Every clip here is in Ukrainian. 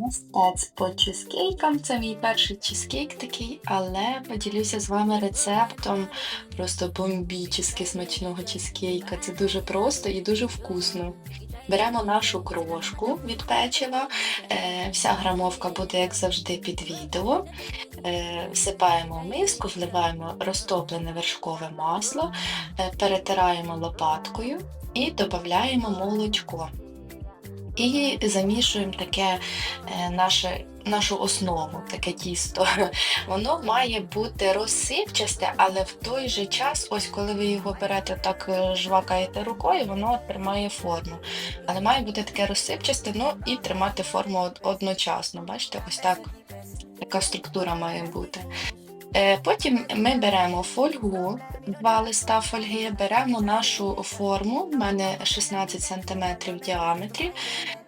Мистецтво чизкейкам. Це мій перший чизкейк такий, але поділюся з вами рецептом просто бомбічно смачного чизкейка. Це дуже просто і дуже вкусно. Беремо нашу крошку від печива, е, вся грамовка буде, як завжди, під відео. Е, Всипаємо в миску, вливаємо розтоплене вершкове масло, е, перетираємо лопаткою і додаємо молочко. І замішуємо таке е, наше, нашу основу, таке тісто. Воно має бути розсипчасте, але в той же час, ось коли ви його берете, так е, жвакаєте рукою, воно тримає форму. Але має бути таке розсипчасте, ну і тримати форму одночасно. Бачите, ось так така структура має бути. Е, Потім ми беремо фольгу, два листа фольги, беремо нашу форму, в мене 16 см в діаметрі,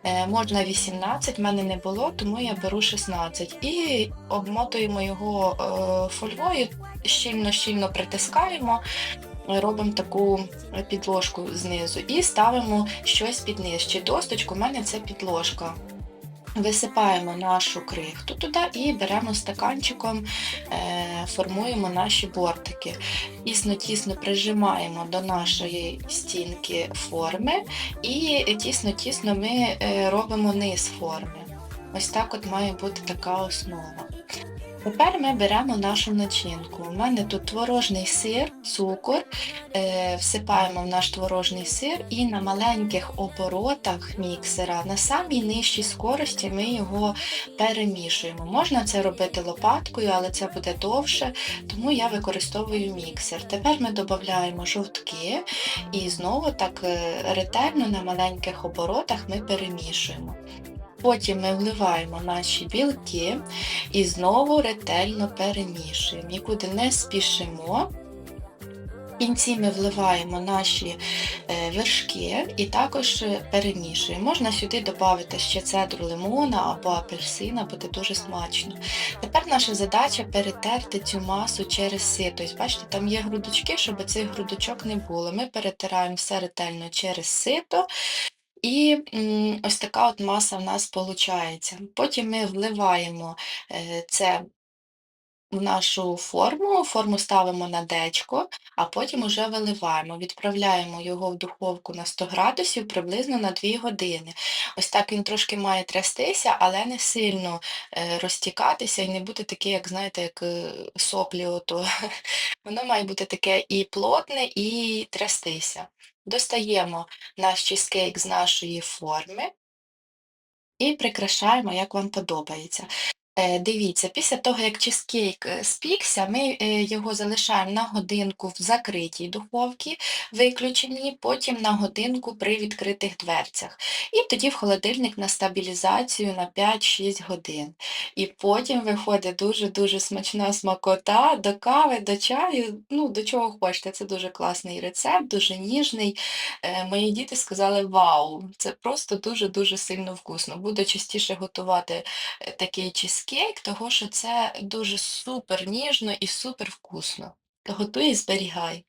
е, можна 18, в мене не було, тому я беру 16. І обмотуємо його е, фольгою, щільно-щільно притискаємо, робимо таку підложку знизу і ставимо щось під низ. Чи досточку, в мене це підложка. Висипаємо нашу крихту туди і беремо стаканчиком, е, формуємо наші бортики. Тісно-тісно прижимаємо до нашої стінки форми і тісно-тісно ми е, робимо низ форми. Ось так от має бути така основа. Тепер ми беремо нашу начинку. У мене тут творожний сир, цукор, е, всипаємо в наш творожний сир і на маленьких оборотах міксера на самій нижчій скорості ми його перемішуємо. Можна це робити лопаткою, але це буде довше, тому я використовую міксер. Тепер ми додаємо жовтки і знову так е, ретельно на маленьких оборотах ми перемішуємо. Потім ми вливаємо наші білки і знову ретельно перемішуємо. Нікуди не спішимо. В кінці ми вливаємо наші е, вершки і також перемішуємо. Можна сюди додати ще цедру лимона або апельсина, буде дуже смачно. Тепер наша задача перетерти цю масу через сито. Бачите, там є грудочки, щоб цих грудочок не було. Ми перетираємо все ретельно через сито. І ось така от маса в нас виходить. Потім ми вливаємо е, це в нашу форму, форму ставимо на дечко, а потім уже виливаємо. Відправляємо його в духовку на 100 градусів приблизно на 2 години. Ось так він трошки має трястися, але не сильно е, розтікатися і не бути таке, як знаєте, як е, соплі. Ото. Воно має бути таке і плотне, і трястися. Достаємо наш чизкейк з нашої форми і прикрашаємо, як вам подобається. Е, Дивіться, після того, як чизкейк е, спікся, ми е, його залишаємо на годинку в закритій духовці, виключеній, потім на годинку при відкритих дверцях. І тоді в холодильник на стабілізацію на 5-6 годин. І потім виходить дуже-дуже смачна смакота до кави, до чаю, ну, до чого хочете. Це дуже класний рецепт, дуже ніжний. Мої діти сказали: Вау, це просто дуже-дуже сильно вкусно. Буду частіше готувати такий чизкейк, того що це дуже супер ніжно і супер вкусно. Готуй і зберігай.